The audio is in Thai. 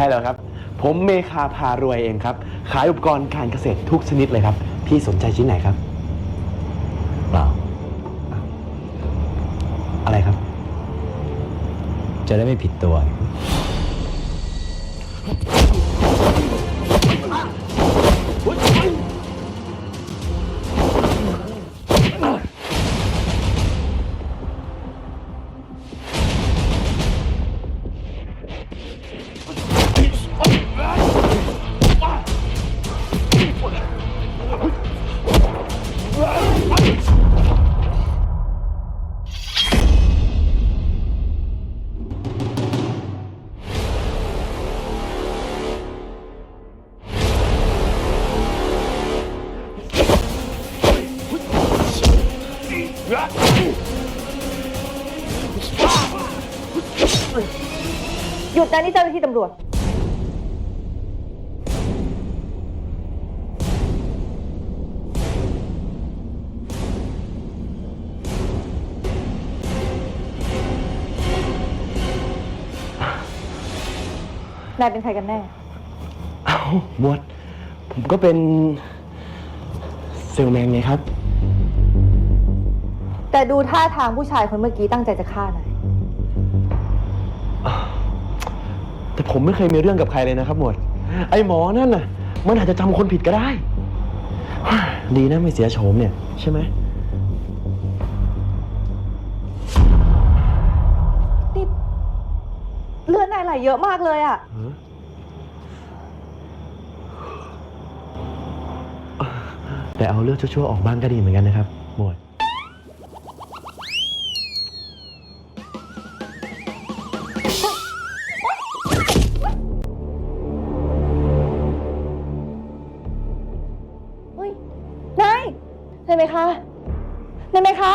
ช่แล้วครับ ผมเมคาพารวยเองครับ ขายอุปกรณ์การเกษตรทุกชนิดเลยครับ พี่สนใจชิ้นไหนครับ เปล่า อะไรครับ จะได้ไม่ผิดตัว หยุดนะนี่เจ้าหน้าที่ตำรวจ นายเป็นใครกันแน่ เอ้าหมวด ผมก็เป็นเซลแมนไงครับ แต่ดูท่าทางผู้ชายคนเมื่อกี้ตั้งใจจะฆ่านายแต่ผมไม่เคยมีเรื่องกับใครเลยนะครับหมวด ไอ้หมอนั่นน่ะ มันอาจจะจำคนผิดก็ได้ ดีนะไม่เสียโฉมเนี่ยใช่ไหม นี่เลือดนายไหลเยอะมากเลยอะแต่เอาเลือดชั่วๆออกบ้างก็ดีเหมือนกันนะครับหมวด เฮ้ยนไหมคะนายไหมคะ